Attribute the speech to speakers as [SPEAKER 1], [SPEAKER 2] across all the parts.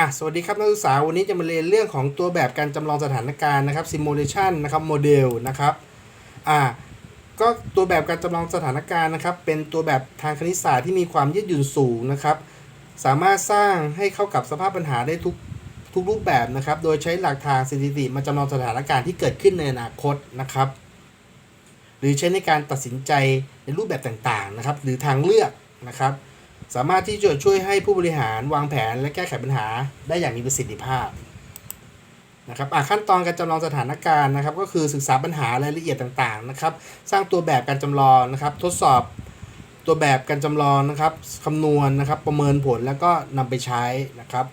[SPEAKER 1] อะสวัสดีครับนักศึกษาวันนี้จะมาเรียนเรื่องของตัวแบบการจำลองสถานการณ์นะครับ simulation นะครับโมเดลนะครับอะก็ตัวแบบการจำลองสถานการณ์นะครับ เป็นตัวแบบทางคณิตศาสตร์ที่มีความยืดหยุ่นสูงนะครับ สามารถสร้างให้เข้ากับสภาพปัญหาได้ทุกทุกรูปแบบนะครับ โดยใช้หลักทางสถิติมาจำลองสถานการณ์ที่เกิดขึ้นในอนาคตนะครับ หรือใช้ในการตัดสินใจในรูปแบบต่างๆนะครับ หรือทางเลือกนะครับ สามารถที่จะช่วยให้ผู้บริหารวางแผนและแก้ไขปัญหาได้อย่างมีประสิทธิภาพนะครับอะขั้นตอนการจำลองสถานการณ์นะครับ ก็คือศึกษาปัญหารายละเอียดต่างๆนะครับ สร้างตัวแบบการจำลองนะครับ ทดสอบตัวแบบการจำลองนะครับคำนวณนะครับ ประเมินผลแล้วก็นำไปใช้นะครับ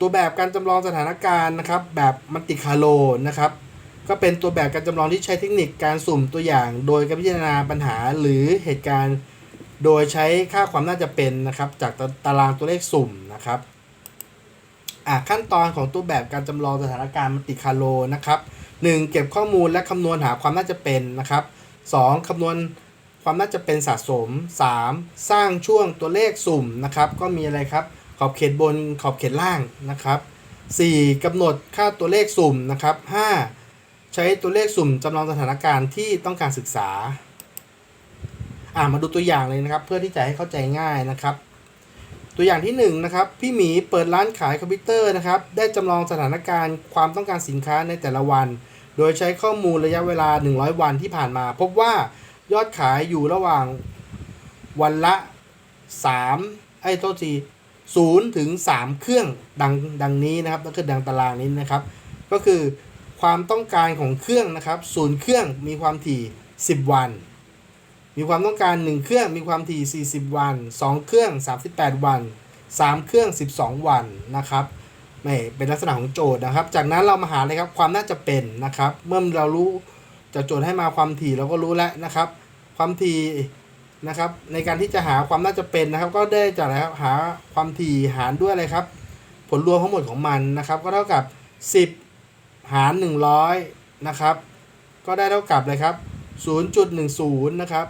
[SPEAKER 1] ตัวแบบการจำลองสถานการณ์นะครับ แบบมัลติคาโลนะครับ ก็เป็นตัวแบบการจำลองที่ใช้เทคนิคการสุ่มตัวอย่าง โดยการพิจารณาปัญหาหรือเหตุการณ์ โดยใช้ค่าความน่าจะเป็นนะครับ จากตตารางตัวเลขสุ่มนะครับอะขั้นตอนของตัวแบบการจำลองสถานการณ์มัลติคาโลนะครับ 1. เก็บข้อมูลและคำนวณหาความน่าจะเป็นนะครับ 2. คำนวณความน่าจะเป็นสะสม 3. สร้างช่วงตัวเลขสุ่มนะครับ ก็มีอะไรครับ ขอบเขตบนขอบเขตล่างนะครับ 4. กำหนดค่าตัวเลขสุ่มนะครับ 5. ใช้ตัวเลขสุ่มจำลองสถานการณ์ที่ต้องการศึกษา อ่ามาดูตัวอย่างเลยนะครับ เพื่อที่จะให้เข้าใจง่ายนะครับ ตัวอย่างที่1นงนะครับพี่หมีเปิดร้านขายคอมพิวเตอร์นะครับ ได้จำลองสถานการณ์ความต้องการสินค้าในแต่ละวัน โดยใช้ข้อมูลระยะเวลา 100 วันที่ผ่านมา พบว่ายอดขายอยู่ระหว่างวันละ 3 ไอ้โทษที0ถึง3เครื่องดังดังนี้นะครับก็คือดังตารางนี้นะครับ ก็คือความต้องการของเครื่องนะครับศูนย์เครื่องมีความถี่ 10 วัน มีความต้องการ 1 เครื่องมีความถี่ 40 วัน 2 เครื่อง 38 วัน 3 เครื่อง 12 วันนะครับไม่เป็นลักษณะของโจทย์นะครับ จากนั้นเรามาหาเลยครับความน่าจะเป็นนะครับ เมื่อเรารู้จากโจทย์ให้มาความถี่เราก็รู้แล้วนะครับ ความถี่นะครับ ในการที่จะหาความน่าจะเป็นนะครับ ก็ได้จากอะไรครับหาความถี่หารด้วยอะไรครับ ผลรวมทั้งหมดของมันนะครับ ก็เท่ากับ 10 หาร 100 นะครับ ก็ได้เท่ากับเลยครับ0.10 นะครับ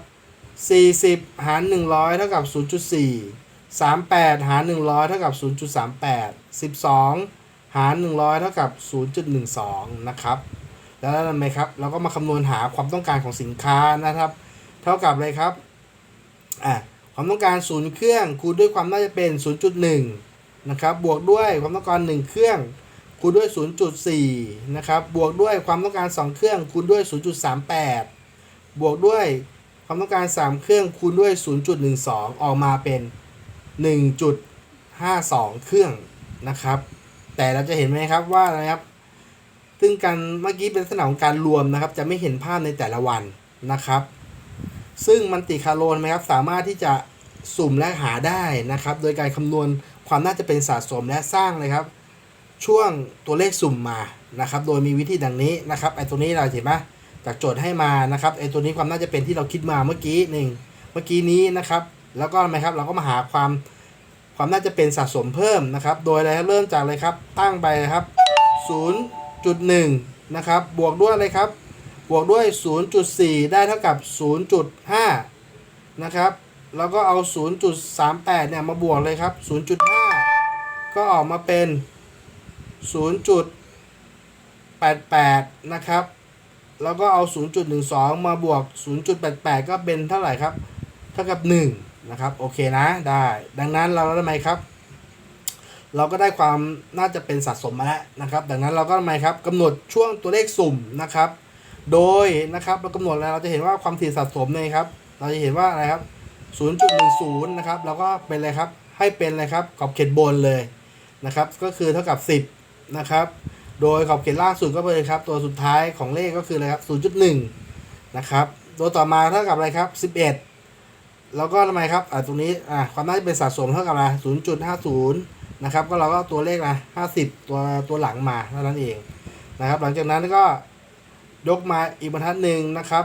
[SPEAKER 1] 40 หาร 100 เท่ากับ 0.4 38 หาร 100 เท่ากับ 0.38 12 หาร 100 เท่ากับ 0.12 นะครับ แล้วทำไหมครับ เราก็มาคำนวณหาความต้องการของสินค้านะครับ เท่ากับอะไรครับ อะ ความต้องการศูนย์เครื่องคูณด้วยความน่าจะเป็น 0.1 นะครับ บวกด้วยความต้องการ 1 เครื่องคูณด้วย 0.4 นะครับ บวกด้วยความต้องการ 2 เครื่องคูณด้วย 0.38 บวกด้วย ความต้องการ 3 เครื่องคูณด้วย 0.12 ออกมาเป็น 1.52 เครื่องนะครับ แต่เราจะเห็นไหมครับว่าอะครับ ซึ่งการเมื่อกี้เป็นลักษณะของการรวมนะครับ จะไม่เห็นภาพในแต่ละวันนะครับ ซึ่งมันติคาโรนไหมครับ สามารถที่จะสุ่มและหาได้นะครับ โดยการคำนวณความน่าจะเป็นสะสมและสร้างเลยครับ ช่วงตัวเลขสุ่มมานะครับ โดยมีวิธีดังนี้นะครับไอ้ตัวนี้เราเห็นไหม จากโจทย์ให้มานะครับไอ้ตัวนี้ความน่าจะเป็นที่เราคิดมาเมื่อกี้หนึ่งเมื่อกี้นี้นะครับ แล้วก็ทำไมครับเราก็มาหาความความน่าจะเป็นสะสมเพิ่มนะครับ โดยอะไรครับเริ่มจากเลยครับ ตั้งไปครับ 0.1 นะครับ บวกด้วยอะไรครับ บวกด้วย 0.4 ได้เท่ากับ 0.5 นะครับ แล้วก็เอา 0.38 เนี่ยมาบวกเลยครับ 0.5 ก็ออกมาเป็น 0.88 นะครับ แล้วก็เอา 0.12 มาบวก 0.88 ก็เป็นเท่าไหร่ครับ เท่ากับ 1 นะครับ โอเคนะ ได้ ดังนั้นเราทำไหมครับ เราก็ได้ความน่าจะเป็นสะสมมาแล้วนะครับ ดังนั้นเราก็ทำไมครับกำหนดช่วงตัวเลขสุ่มนะครับ โดยนะครับเรากำหนดแล้วเราจะเห็นว่าความถี่สะสมเนี่ยครับ เราจะเห็นว่าอะไรครับ 0.10 นะครับ เราก็เป็นอะไรครับ ให้เป็นอะไรครับ ขอบเขตบนเลยนะครับ ก็คือเท่ากับ 10 นะครับ โดยขอบเขตล่างสุดก็เป็นครับ ตัวสุดท้ายของเลขก็คืออะไรครับ 0.1 นะครับ ตัวต่อมาเท่ากับอะไรครับ 11 แล้วก็ทำไมครับ อ่าตรงนี้ อ่าความน่าจะเป็นสะสมเท่ากับอะไร0.50 นะครับ ก็เราก็ตัวเลขนะ 50 ตัวตัวหลังมาเท่านั้นเองนะครับ หลังจากนั้นก็ยกมาอีกบรรทัดหนึ่งนะครับ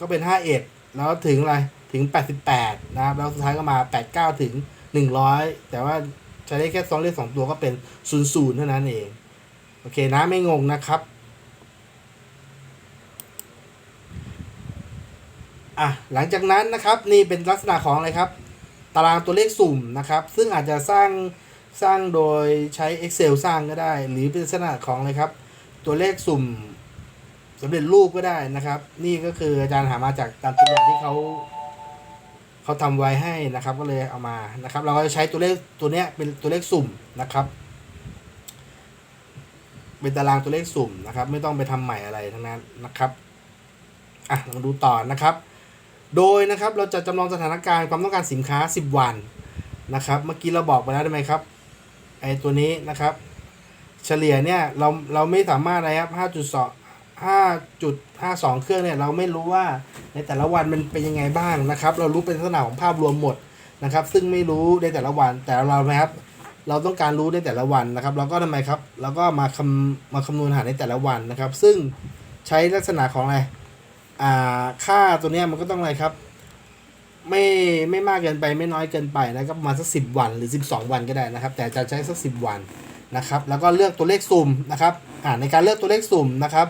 [SPEAKER 1] ก็เป็น 51 แล้วถึงอะไร ถึง 88 นะครับ แล้วสุดท้ายก็มา 89 ถึง 100 แต่ว่าใช้ได้แค่สองเลขสองตัวก็เป็น 00เท่านั้นเอง อเคนะไม่งงนะครับ อะหลังจากนั้นนะครับนี่เป็นลักษณะของอะไรครับ ตารางตัวเลขสุ่มนะครับ ซึ่งอาจจะสร้างสร้างโดยใช้ Excel สร้างก็ได้ หรือเป็นลักษณะของอะไรครับ ตัวเลขสุ่มสำเร็จรูปก็ได้นะครับ นี่ก็คืออาจารย์หามาจากตามตัวอย่างที่เขาเขาทำไว้ให้นะครับ ก็เลยเอามานะครับ เราก็จะใช้ตัวเลขตัวเนี้ยเป็นตัวเลขสุ่มนะครับ เป็นตารางตัวเลขสุ่มนะครับ ไม่ต้องไปทำใหม่อะไรทั้งนั้นนะครับอะเรามาดูต่อนะครับ โดยนะครับเราจะจำลองสถานการณ์ความต้องการสินค้า 10 วันนะครับ เมื่อกี้เราบอกไปแล้วได้ไหมครับไอ้ตัวนี้นะครับ เฉลี่ยเนี่ยเราเราไม่สามารถอะไรครับ5.2 5.52 เครื่องเนี่ยเราไม่รู้ว่าในแต่ละวันมันเป็นยังไงบ้างนะครับ เรารู้เป็นลักษณะของภาพรวมหมดนะครับ ซึ่งไม่รู้ในแต่ละวันแต่เรานะครับ เราต้องการรู้ในแต่ละวันนะครับ เราก็ทำไมครับ เราก็มาคำมาคำนวณหาในแต่ละวันนะครับ ซึ่งใช้ลักษณะของอะไรอ่าค่าตัวเนี้ยมันก็ต้องอะไรครับ ไม่ไม่มากเกินไปไม่น้อยเกินไปนะครับประมาณสักสิวันหรือ 12 วันก็ได้นะครับ แต่จะใช้สักสิวันนะครับ แล้วก็เลือกตัวเลขสุ่มนะครับอ่าในการเลือกตัวเลขสุ่มนะครับ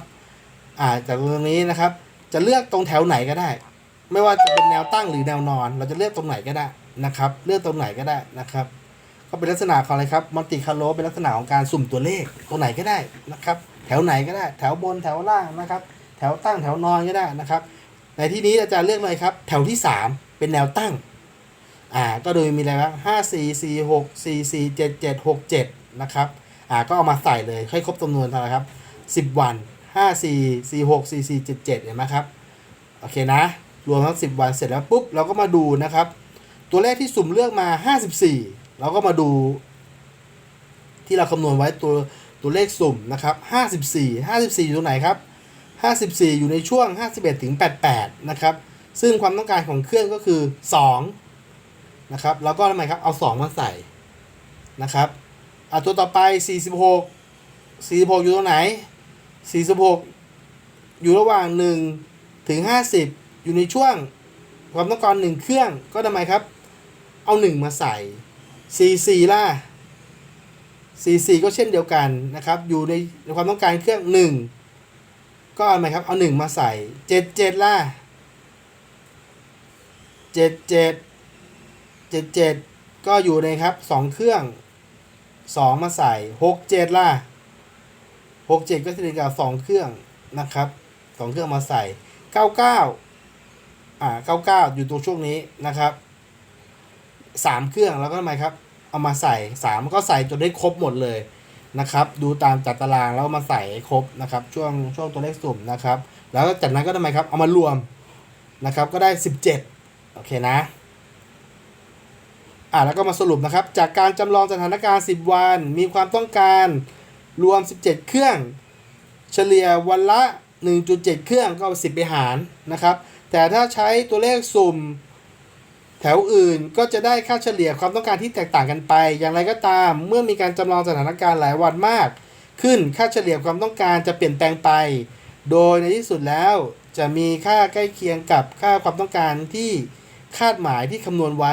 [SPEAKER 1] อ่าจากตรงนี้นะครับ จะเลือกตรงแถวไหนก็ได้ ไม่ว่าจะเป็นแนวตั้งหรือแนวนอน เราจะเลือกตรงไหนก็ได้นะครับ เลือกตรงไหนก็ได้นะครับ ก็เป็นลักษณะของอะไรครับมัลติคาร์โลเป็นลักษณะของการสุ่มตัวเลขตรงไหนก็ได้นะครับ แถวไหนก็ได้ แถวบนแถวล่างนะครับ แถวตั้งแถวนอนก็ได้นะครับ ในที่นี้อาจารย์เลือกเลยครับ แถวที่ 3 เป็นแนวตั้งอ่าก็โดยมีอะไรบ้างห้าสี่สี่หกสี่สี่เจ็ดเจ็ดหกเจ็ดนะครับอ่าก็เอามาใส่เลยให้ครบจำนวนเท่าไรครับสิบวันห้าสี่สี่หกสี่สี่เจ็ดเจ็ดเห็นไหมครับโอเคนะ รวมทั้งสิบวันเสร็จแล้วปุ๊บเราก็มาดูนะครับ ตัวเลขที่สุ่มเลือกมาห้าสิบสี่ เราก็มาดู ที่เราคำนวณไว้ตัวตัวเลขสุ่มนะครับห้าสิบสี่ห้าสิบสี่อยู่ตรงไหนครับ 54 อยู่ในช่วง 51ถึง88 นะครับ ซึ่งความต้องการของเครื่องก็คือ 2 นะครับ แล้วก็ทำไมครับ เอา 2 มาใส่นะครับอะตัวต่อไป 46 46 อยู่ตรงไหน 46 อยู่ระหว่าง 1 ถึง 50 อยู่ในช่วงความต้องการ 1 เครื่องก็ทำไมครับ เอา 1 มาใส่ 44ล่ะ44ก็เช่นเดียวกันนะครับ อยู่ในความต้องการเครื่อง 1 ก็เอาไหมครับ เอาหนึ่งมาใส่เจ็ดเจ็ดล่ะเจ็ดเจ็ดเจ็ดเจ็ดก็อยู่ในครับสองเครื่องสองมาใส่หกเจ็ดล่ะหกเจ็ดก็คือกับสองเครื่องนะครับสองเครื่องมาใส่เก้าเก้าอ่าเก้าเก้าอยู่ตรงช่วงนี้นะครับ สามเครื่องแล้วก็ทำไมครับ เอามาใส่สามก็ใส่จนได้ครบหมดเลยนะครับ ดูตามจัดตารางแล้วมาใส่ครบนะครับ ช่วงช่วงตัวเลขสุ่มนะครับ แล้วจากนั้นก็ทำไมครับ เอามารวมนะครับ ก็ได้ 17 โอเคนะอ่าแล้วก็มาสรุปนะครับ จากการจำลองสถานการณ์ 10 วัน มีความต้องการรวม 17 เครื่อง เฉลี่ยวันละ 1.7 เครื่องก็เอา10 ไปหารนะครับ แต่ถ้าใช้ตัวเลขสุ่ม แถวอื่นก็จะได้ค่าเฉลี่ยความต้องการที่แตกต่างกันไป อย่างไรก็ตาม เมื่อมีการจำลองสถานการณ์หลายวันมาก ขึ้นค่าเฉลี่ยความต้องการจะเปลี่ยนแปลงไป โดยในที่สุดแล้วจะมีค่าใกล้เคียงกับค่าความต้องการที่คาดหมายที่คำนวณไว้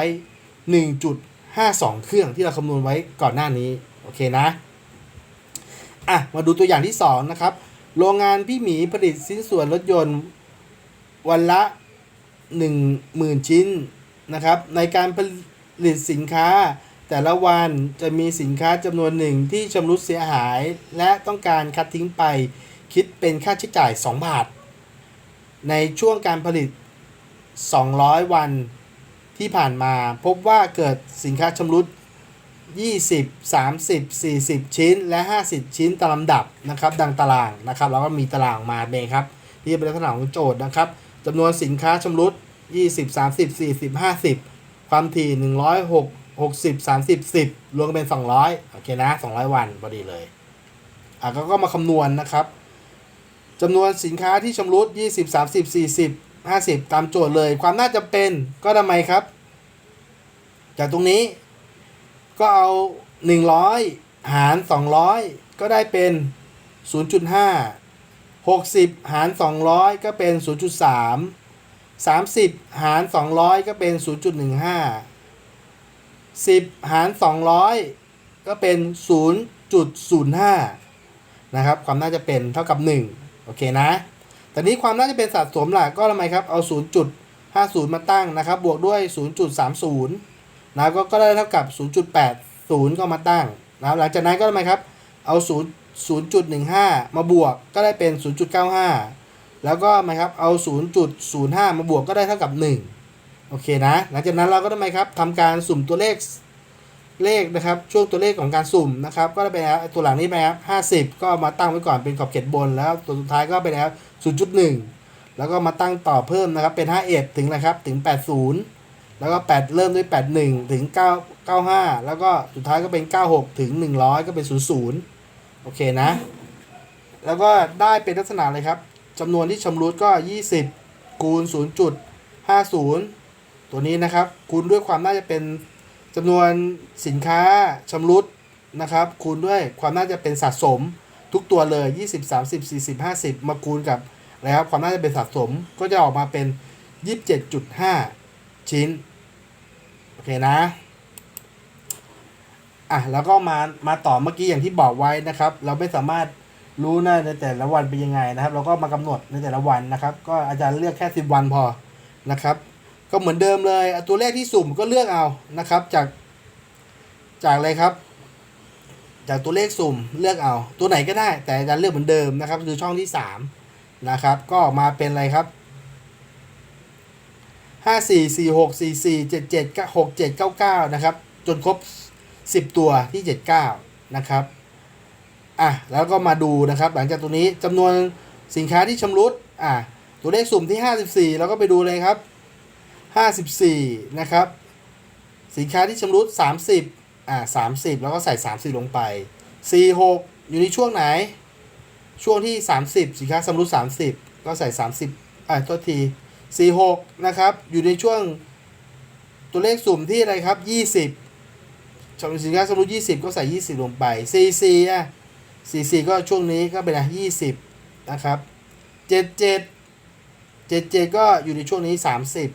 [SPEAKER 1] 1.52 เครื่องที่เราคำนวณไว้ก่อนหน้านี้ โอเคนะ อะ มาดูตัวอย่างที่ 2 นะครับ โรงงานพี่หมีผลิตชิ้นส่วนรถยนต์ วันละ 10,000 ชิ้น นะครับในการผลิตสินค้า แต่ละวันจะมีสินค้าจำนวนหนึ่งที่ชำรุดเสียหาย และต้องการคัดทิ้งไป คิดเป็นค่าใช้จ่าย 2 บาท ในช่วงการผลิต 200 วันที่ผ่านมาพบว่าเกิดสินค้าชำรุด 20 30 40 ชิ้น และ 50 ชิ้นตามลำดับนะครับ ดังตารางนะครับ แล้วก็มีตารางมาเองครับ ที่เป็นลักษณะของโจทย์นะครับจำนวนสินค้าชำรุด 20 30 40 50ความถี่106 60 30 10รวมกันเป็น200โอเคนะ200วันพอดีเลยอะก็ก็มาคำนวณนะครับจำนวนสินค้าที่ชำรุด20 30 40 50 ตามโจทย์เลย ความน่าจะเป็นก็ทำไมครับ จากตรงนี้ ก็เอา 100 หาร 200 ก็ได้เป็น 0.5 60 หาร 200 ก็เป็น 0.3 30 หาร 200 ก็เป็น 0.15 10 หาร 200 ก็เป็น 0.05 นะครับ ความน่าจะเป็นเท่ากับ 1 โอเคนะ แต่นี้ความน่าจะเป็นสะสมหล่ะก็ทำไมครับ เอา 0.50 มาตั้งนะครับ บวกด้วย 0.30 นะครับก็ก็ได้เท่ากับ 0.80 ก็มาตั้งนะหลังจากนั้นก็ทำไมครับ เอา 0.15 มาบวกก็ได้เป็น 0.95 แล้วก็ทำไมครับเอาศูนย์จุดศูนย์ห้ามาบวกก็ได้เท่ากับหนึ่งโอเคนะ หลังจากนั้นเราก็ทำไมครับทำการสุ่มตัวเลขเลขนะครับ ช่วงตัวเลขของการสุ่มนะครับ ก็ได้ไปแล้วตัวหลังนี้ไปครับห้าสิบก็มาตั้งไว้ก่อนเป็นขอบเขตบนแล้วตัวสุดท้ายก็ไปแล้วศูนย์จุดหนึ่งแล้วก็มาตั้งต่อเพิ่มนะครับเป็นห้าเอ็ดถึงอะไรครับถึงแปดศูนย์แล้วก็ 8 เริ่มด้วย 81 ถึง 9 95 แล้วก็สุดท้ายก็เป็น 96 ถึง 100 ก็เป็น 00 โอเคนะ แล้วก็ได้เป็นลักษณะเลยครับ จำนวนที่ชำรุดก็ 20 คูณ 0.50 ตัวนี้นะครับ คูณด้วยความน่าจะเป็นจำนวนสินค้าชำรุดนะครับ คูณด้วยความน่าจะเป็นสะสมทุกตัวเลย 20 30 40 50 มาคูณกับอะไรครับความน่าจะเป็นสะสมก็จะออกมาเป็น 27.5 ชิ้น โอเคนะอะแล้วก็มามาต่อเมื่อกี้อย่างที่บอกไว้นะครับ เราไม่สามารถ รู้นะในแต่ละวันเป็นยังไงนะครับ เราก็มากำหนดในแต่ละวันนะครับ ก็อาจารย์เลือกแค่สิบวันพอนะครับ ก็เหมือนเดิมเลยเอาตัวเลขที่สุ่มก็เลือกเอานะครับ จากจากอะไรครับ จากตัวเลขสุ่มเลือกเอา ตัวไหนก็ได้ แต่อาจารย์เลือกเหมือนเดิมนะครับคือช่องที่สามนะครับ ก็ออกมาเป็นอะไรครับห้าสี่สี่หกสี่สี่เจ็ดเจ็ดหกเจ็ดเก้าเก้านะครับจนครบสิบตัวที่เจ็ดเก้านะครับ อะแล้วก็มาดูนะครับ หลังจากตัวนี้จำนวนสินค้าที่ชำรุดอะตัวเลขสุ่มที่ห้าสิบสี่เราก็ไปดูเลยครับห้าสิบสี่นะครับ สินค้าที่ชำรุดสามสิบอะสามสิบแล้วก็ใส่สามสิบลงไปสี่หกอยู่ในช่วงไหน ช่วงที่สามสิบสินค้าชำรุดสามสิบก็ใส่สามสิบอะโทษทีสี่หกนะครับ อยู่ในช่วงตัวเลขสุ่มที่อะไรครับยี่สิบชำสินค้าสมมติยี่สิบก็ใส่ยี่สิบลงไปสี่สี่อะ สี่สี่ก็ช่วงนี้ก็เป็นอะไรยี่สิบนะครับเจ็ดเจ็ดเจ็ดเจ็ดก็อยู่ในช่วงนี้สามสิบ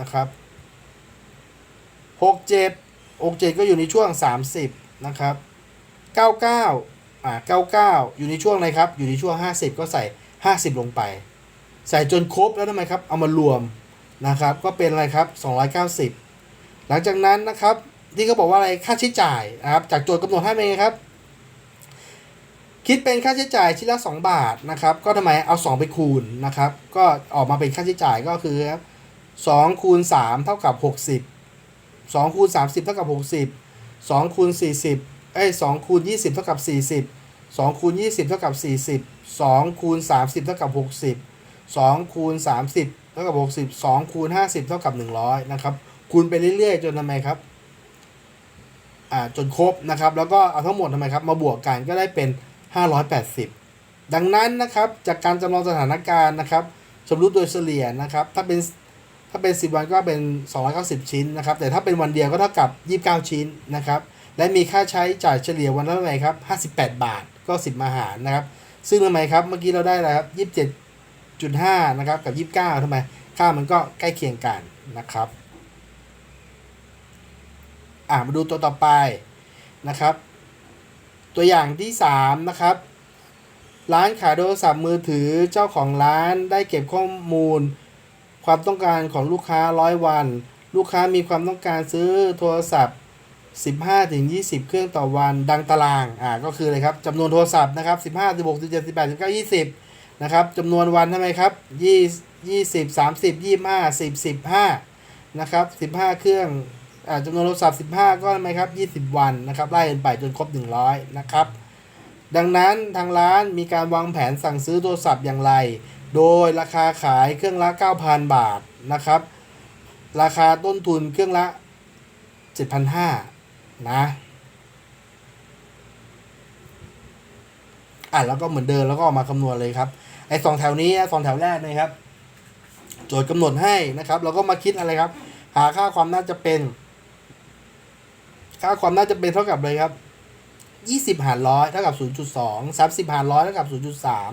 [SPEAKER 1] นะครับหกเจ็ดหกเจ็ดก็อยู่ในช่วงสามสิบนะครับเก้าเก้าอ่าเก้าเก้าอยู่ในช่วงอะไรครับ อยู่ในช่วงห้าสิบก็ใส่ห้าสิบลงไป ใส่จนครบแล้วทำไมครับ เอามารวมนะครับ ก็เป็นอะไรครับ290หลังจากนั้นนะครับที่เขาบอกว่าอะไรค่าใช้จ่ายนะครับ จากโจทย์กำหนดให้เป็นไงครับ คิดเป็นค่าใช้จ่ายชิ้นละ 2 บาทนะครับ ก็ทำไมเอา 2 ไปคูณนะครับ ก็ออกมาเป็นค่าใช้จ่ายก็คือ2คูณ3เท่ากับ60 2คูณ30 เท่ากับ 60 2คูณ40เอ้ย2คูณ20 เท่ากับ 40 2คูณ20 เท่ากับ 40 2คูณ30 เท่ากับ 60 2คูณ30 เท่ากับ 60 2คูณ50 เท่ากับ 100 นะครับ คูณไปเรื่อยๆ จนทำไมครับ อ่า จนครบนะครับ แล้วก็เอาทั้งหมดทำไมครับ มาบวกกันก็ได้เป็น 580 ดังนั้นนะครับจากการจำลองสถานการณ์นะครับชำรุดโดยเฉลี่ยนะครับถ้าเป็นถ้าเป็น 10 วันก็เป็น 290 ชิ้นนะครับแต่ถ้าเป็นวันเดียวก็เท่ากับ 29 ชิ้นนะครับและมีค่าใช้จ่ายเฉลี่ยวันละเท่าไหร่ครับ 58 บาทก็ 10มาหารนะครับซึ่งทำไมครับเมื่อกี้เราได้แล้วครับ 27.5 นะครับกับ 29ทำไมค่ามันก็ใกล้เคียงกันนะครับอ่ามาดูตัวต่อไปนะครับ ตัวอย่างที่ 3 นะครับ ร้านขายโทรศัพท์มือถือเจ้าของร้านได้เก็บข้อมูล ความต้องการของลูกค้าร้อยวัน ลูกค้ามีความต้องการซื้อโทรศัพท์ 15ถึง20 เครื่องต่อวันดังตารางอ่าก็คืออะไรครับจำนวนโทรศัพท์นะครับ 15 16 17 18 19 20 นะครับจำนวนวันทำไมครับ20 20 30 25 10 15 นะครับ 15 เครื่อง จำนวนโทรศัพท์15ก็ทำไมครับ20วันนะครับไล่กันไปจนครบ100นะครับ ดังนั้นทางร้านมีการวางแผนสั่งซื้อโทรศัพท์อย่างไร โดยราคาขายเครื่องละ9,000บาทนะครับ ราคาต้นทุนเครื่องละ7,500นะอะแล้วก็เหมือนเดิมแล้วก็ออกมาคำนวณเลยครับไอ้สองแถวนี้สองแถวแรกนะครับ โจทย์กำหนดให้นะครับ เราก็มาคิดอะไรครับ หาค่าความน่าจะเป็น ค่าความน่าจะเป็นเท่ากับเลยครับยี่สิบหารร้อยเท่ากับศูนย์จุดสองสามสิบหารร้อยเท่ากับศูนย์จุดสาม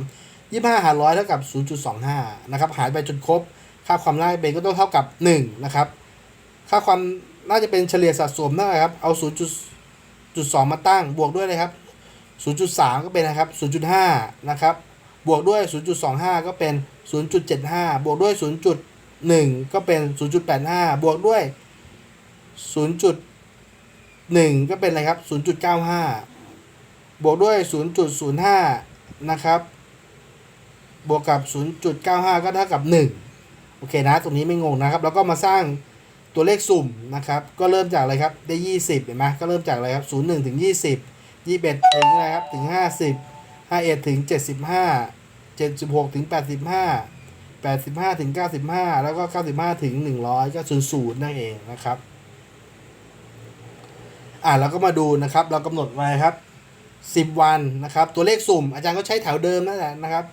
[SPEAKER 1] ยี่ห้าหารร้อยเท่ากับศูนย์จุดสองห้านะครับหารไปจนครบ ค่าความน่าจะเป็นก็ต้องเท่ากับหนึ่งนะครับ ค่าความน่าจะเป็นเฉลี่ยสัดส่วนเท่าไหร่ครับ เอาศูนย์จุดจุดสองมาตั้ง บวกด้วยเลยครับศูนย์จุดสามก็เป็นนะครับศูนย์จุดห้านะครับ บวกด้วยศูนย์จุดสองห้าก็เป็นศูนย์จุดเจ็ดห้าบวกด้วยศูนย์จุดหนึ่งก็เป็นศูนย์จุดแปดห้าบวกด้วยศูนย์จุด 1 ก็เป็นอะไรครับ 0.95 บวกด้วย 0.05 นะครับ บวกกับ 0.95 ก็เท่ากับ 1 โอเคนะ ตรงนี้ไม่งงนะครับ แล้วก็มาสร้างตัวเลขสุ่มนะครับ ก็เริ่มจากอะไรครับ ได้ 20 เห็นไหมก็เริ่มจากอะไรครับ 01 ถึง 20 21 ถึงอะไรครับ ถึง 50 51 ถึง 75 76 ถึง 85 85 ถึง 95 แล้วก็ 95 ถึง 100 ก็ 00 นั่นเองนะครับ อ่าเราก็มาดูนะครับ เรากำหนดไว้ครับ 10 วันนะครับ ตัวเลขสุ่ม อาจารย์ก็ใช้แถวเดิมนั่นแหละนะครับ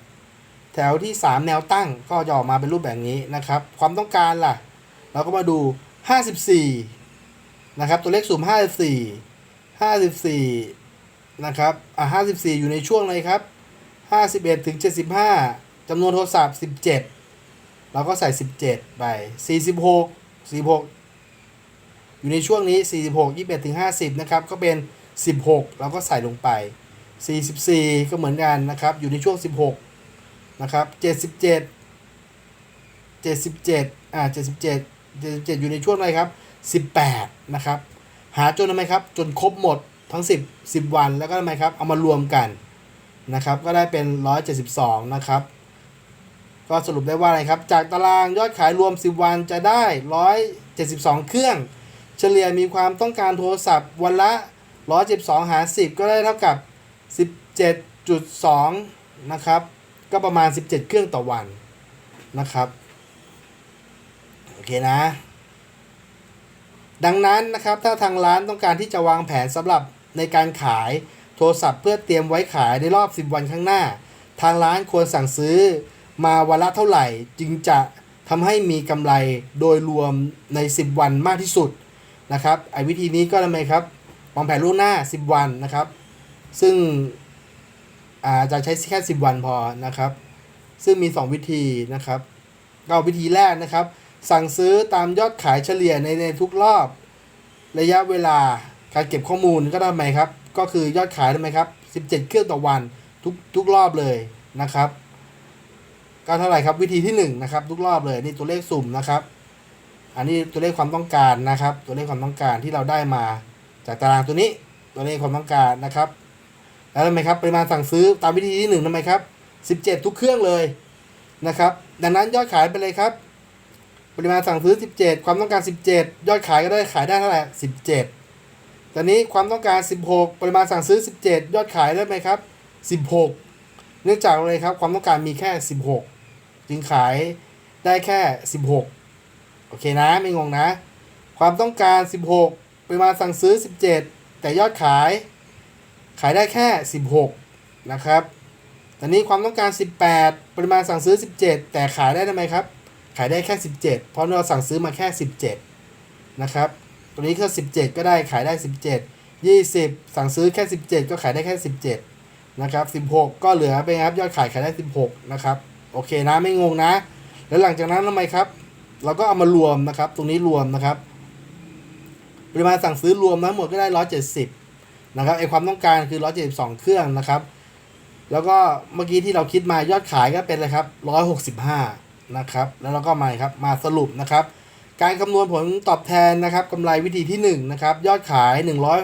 [SPEAKER 1] แถวที่ 3 แนวตั้งก็จะออกมาเป็นรูปแบบนี้นะครับ ความต้องการล่ะ เราก็มาดู 54 นะครับ ตัวเลขสุ่ม 54 54 นะครับ อ่า54 อยู่ในช่วงอะไรครับ 51ถึง75จำนวนโทรศัพท์ 17 เราก็ใส่ 17 ไป 46 46 อยู่ในช่วงนี้ 46 21ถึง50 นะครับ ก็เป็น 16 เราก็ใส่ลงไป 44 ก็เหมือนกันนะครับ อยู่ในช่วง 16 นะครับ 77 77 อ่า 77 77 อยู่ในช่วงอะไรครับ 18 นะครับ หาจนทำไมครับ จนครบหมดทั้ง 10 10 วันแล้วก็ทำไมครับ เอามารวมกันนะครับ ก็ได้เป็น 172 นะครับ ก็สรุปได้ว่าอะไรครับ จากตารางยอดขายรวม 10 วันจะได้ 172 เครื่อง เฉลี่ยมีความต้องการโทรศัพท์วันละ172หาร 10 ก็ได้เท่ากับ 17.2 นะครับ ก็ประมาณ 17 เครื่องต่อวันนะครับ โอเคนะ ดังนั้นนะครับถ้าทางร้านต้องการที่จะวางแผนสำหรับในการขายโทรศัพท์เพื่อเตรียมไว้ขายในรอบ 10 วันข้างหน้า ทางร้านควรสั่งซื้อมาวันละเท่าไหร่จึงจะทำให้มีกำไรโดยรวมใน 10 วันมากที่สุด นะครับไอ้วิธีนี้ก็ทำไมครับวางแผนล่วงหน้า 10 วันนะครับ ซึ่งอาจะใช้แค่ 10 วันพอนะครับ ซึ่งมี 2 วิธีนะครับ ก็วิธีแรกนะครับ สั่งซื้อตามยอดขายเฉลี่ยในในทุกรอบ ระยะเวลาการเก็บข้อมูลก็ทำไมครับ ก็คือยอดขายทำไมครับ 17 เครื่องต่อวันทุกทุกรอบเลยนะครับก็เท่าไหร่ครับวิธีที่1นะครับทุกรอบเลยนี่ตัวเลขสุ่มนะครับ อันนี้ตัวเลขความต้องการนะครับ ตัวเลขความต้องการที่เราได้มา จากตารางตัวนี้ตัวเลขความต้องการนะครับแล้วทำไมครับปริมาณสั่งซื้อตามวิธีที่1ทำไมครับ 17 ทุกเครื่องเลยนะครับ ดังนั้นยอดขายไปเลยครับ ปริมาณสั่งซื้อ 17 ความต้องการ 17 ยอดขายก็ได้ขายได้เท่าไหร่17 ตอนนี้ความต้องการ 16 ปริมาณสั่งซื้อ 17 ยอดขายได้ไหมครับ 16 เนื่องจากอะไรครับความต้องการมีแค่ 16 จึงขายได้แค่ 16 โอเคนะไม่งงนะ ความต้องการ 16ปริมาณสั่งซื้อ 17 แต่ยอดขายขายได้แค่ 16 นะครับตอนนี้ความต้องการ 18 ปริมาณสั่งซื้อ 17 แต่ขายได้ทำไมครับ ขายได้แค่ 17 เพราะเราสั่งซื้อมาแค่ 17 นะครับตัวนี้ก็ 17 ก็ได้ขายได้ 17 20 สั่งซื้อแค่ 17 ก็ขายได้แค่ 17 นะครับ 16 ก็เหลือไปครับยอดขายขายได้ 16 นะครับ โอเคนะไม่งงนะ แล้วหลังจากนั้นทำไมครับ เราก็เอามารวมนะครับ ตรงนี้รวมนะครับ ปริมาณสั่งซื้อรวมทั้งหมดก็ได้ 170 นะครับไอความต้องการคือ 172 เครื่องนะครับ แล้วก็เมื่อกี้ที่เราคิดมายอดขายก็เป็นอะไรครับ 165 นะครับ แล้วเราก็มาครับมาสรุปนะครับ การคำนวณผลตอบแทนนะครับกำไรวิธีที่ 1 นะครับ ยอดขาย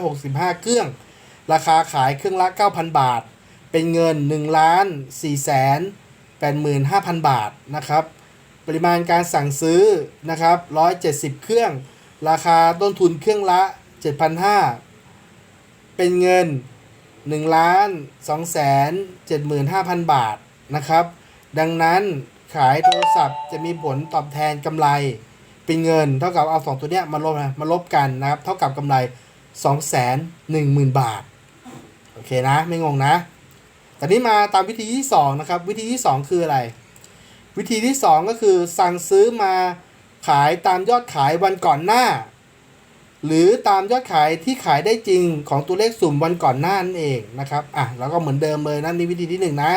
[SPEAKER 1] 165 เครื่อง ราคาขายเครื่องละ 9,000 บาท เป็นเงิน1ล้าน4แสน85,000 บาทนะครับ ปริมาณการสั่งซื้อนะครับ170 เครื่อง ราคาต้นทุนเครื่องละ 7,500 เป็นเงิน1ล้าน2แสน75,000 บาทนะครับ ดังนั้นขายโทรศัพท์จะมีผลตอบแทนกำไร เป็นเงินเท่ากับเอาสองตัวเนี้ยมาลบนะมาลบกันนะครับ เท่ากับกำไร2แสน10,000 บาท โอเคนะ ไม่งงนะแต่นี้มาตามวิธีที่ 2 นะครับ วิธีที่ 2 คืออะไร วิธีที่ 2 ก็คือสั่งซื้อมาขายตามยอดขายวันก่อนหน้า หรือตามยอดขายที่ขายได้จริงของตัวเลขสุ่มวันก่อนหน้านั่นเองนะครับอะแล้วก็เหมือนเดิมเลยนะนี่วิธีที่ 1 นะ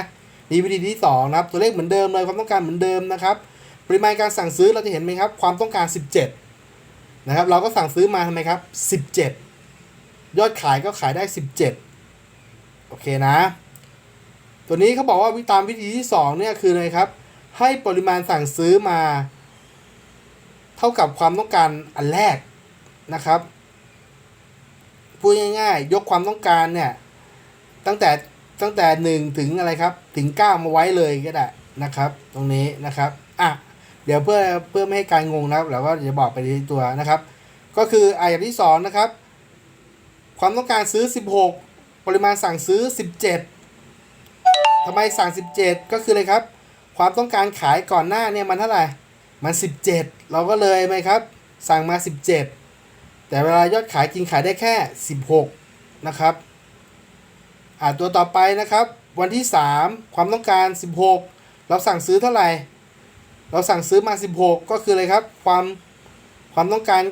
[SPEAKER 1] นี่วิธีที่2นะครับตัวเลขเหมือนเดิมเลยความต้องการเหมือนเดิมนะครับปริมาณการสั่งซื้อเราจะเห็นไหมครับความต้องการ 17นะครับเราก็สั่งซื้อมาทำไมครับ 17 ยอดขายก็ขายได้ 17โอเคนะ ตัวนี้เขาบอกว่าตามวิธีที่2เนี่ยคืออะไรครับ ให้ปริมาณสั่งซื้อมา เท่ากับความต้องการอันแรกนะครับพูดง่ายๆ ยกความต้องการเนี่ยตั้งแต่ตั้งแต่หนึ่งถึงอะไรครับ ถึงเก้ามาไว้เลยก็ได้นะครับ ตรงนี้นะครับอะเดี๋ยวเพื่อเพื่อไม่ให้การงงนะครับเราก็จะบอกไปในตัวนะครับ ก็คืออะอย่างที่สองนะครับ ความต้องการซื้อ 16 ปริมาณสั่งซื้อ 17ทำไมสั่ง 17 ก็คืออะไรครับ ความต้องการขายก่อนหน้าเนี่ยมันเท่าไหร่ มัน 17 เราก็เลยไหมครับ สั่งมา 17 แต่เวลายอดขายจริงขายได้แค่ 16 นะครับ อ่าตัวต่อไปนะครับ วันที่ 3 ความต้องการ 16 เราสั่งซื้อเท่าไหร่ เราสั่งซื้อมา 16 ก็คืออะไรครับ ความความต้องการ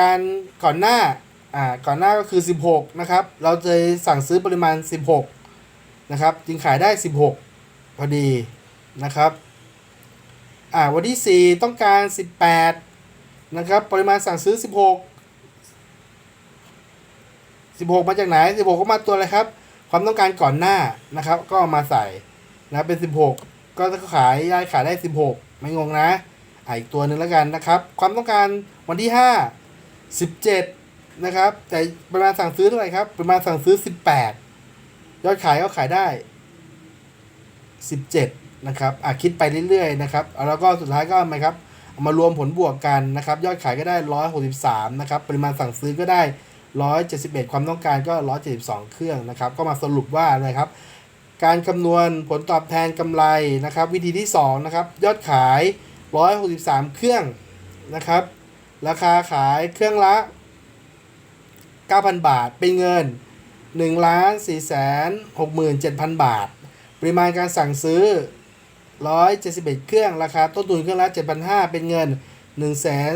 [SPEAKER 1] การก่อนหน้า อ่า ก่อนหน้าก็คือ 16 นะครับ เราจะสั่งซื้อปริมาณ 16 นะครับ จึงขายได้ 16 พอดี นะครับอ่าวันที่ 4 ต้องการ 18 นะครับ ปริมาณสั่งซื้อ 16 16 มาจากไหน 16 ก็มาตัวอะไรครับ ความต้องการก่อนหน้านะครับ ก็มาใส่นะเป็น 16 ก็จะขายยายขายได้ 16 ไม่งงนะอะอีกตัวหนึ่งแล้วกันนะครับ ความต้องการวันที่ 5 17 นะครับ แต่ปริมาณสั่งซื้อเท่าไหร่ครับ ปริมาณสั่งซื้อ 18 ยอดขายก็ขายได้ 17 นะครับอะคิดไปเรื่อยๆนะครับแล้วก็สุดท้ายก็อาไหมครับามารวมผลบวกกันนะครับยอดขายก็ได้ 163นะครับปริมาณสั่งซื้อก็ได้ 171 ความต้องการก็ 172 เครื่องนะครับก็มาสรุปว่าอะไรครับการคำนวณผลตอบแทนกำไรนะครับวิธีที่2นะครับยอดขาย 163 เครื่องนะครับราคาขายเครื่องละ 9,000 บาท เป็นเงิน1ล้าน4แสน67,000 บาท ปริมาณการสั่งซื้อ 171 เครื่องราคาต้นทุนเครื่องละ 7,500 เป็นเงิน1แสน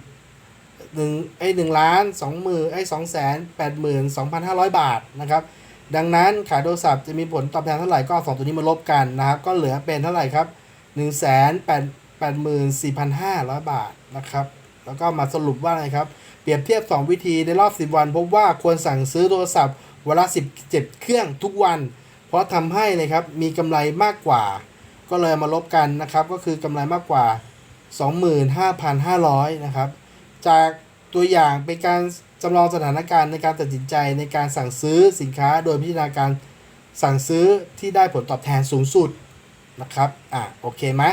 [SPEAKER 1] 20,000หนึ่งไอ้หนึ่งล้านสองหมื่นไอ้สองแสนแปดหมื่นสองพันห้าร้อยบาทนะครับ ดังนั้นขายโทรศัพท์จะมีผลตอบแทนเท่าไหร่ก็สองตัวนี้มาลบกันนะครับ ก็เหลือเป็นเท่าไหร่ครับหนึ่งแสนแปดแปดหมื่นสี่พันห้าร้อยบาทนะครับ แล้วก็มาสรุปว่าอะไรครับ เปรียบเทียบ 2 วิธีในรอบ 10 วัน พบว่าควรสั่งซื้อโทรศัพท์วันละ17 เครื่องทุกวัน เพราะทำให้นะครับมีกำไรมากกว่า ก็เลยมาลบกันนะครับ ก็คือกำไรมากกว่า 25,500 นะครับ จากตัวอย่างเป็นการจำลองสถานการณ์ในการตัดสินใจในการสั่งซื้อสินค้า โดยพิจารณาการสั่งซื้อที่ได้ผลตอบแทนสูงสุดนะครับ อะโอเคไหม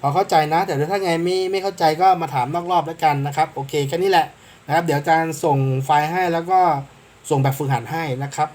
[SPEAKER 1] พอเข้าใจนะ แต่ถ้าไงไม่ไม่เข้าใจก็มาถามนอกรอบแล้วกันนะครับ โอเคแค่นี้แหละนะครับ เดี๋ยวอาจารย์ส่งไฟล์ให้แล้วก็ส่งแบบฝึกหัดให้นะครับ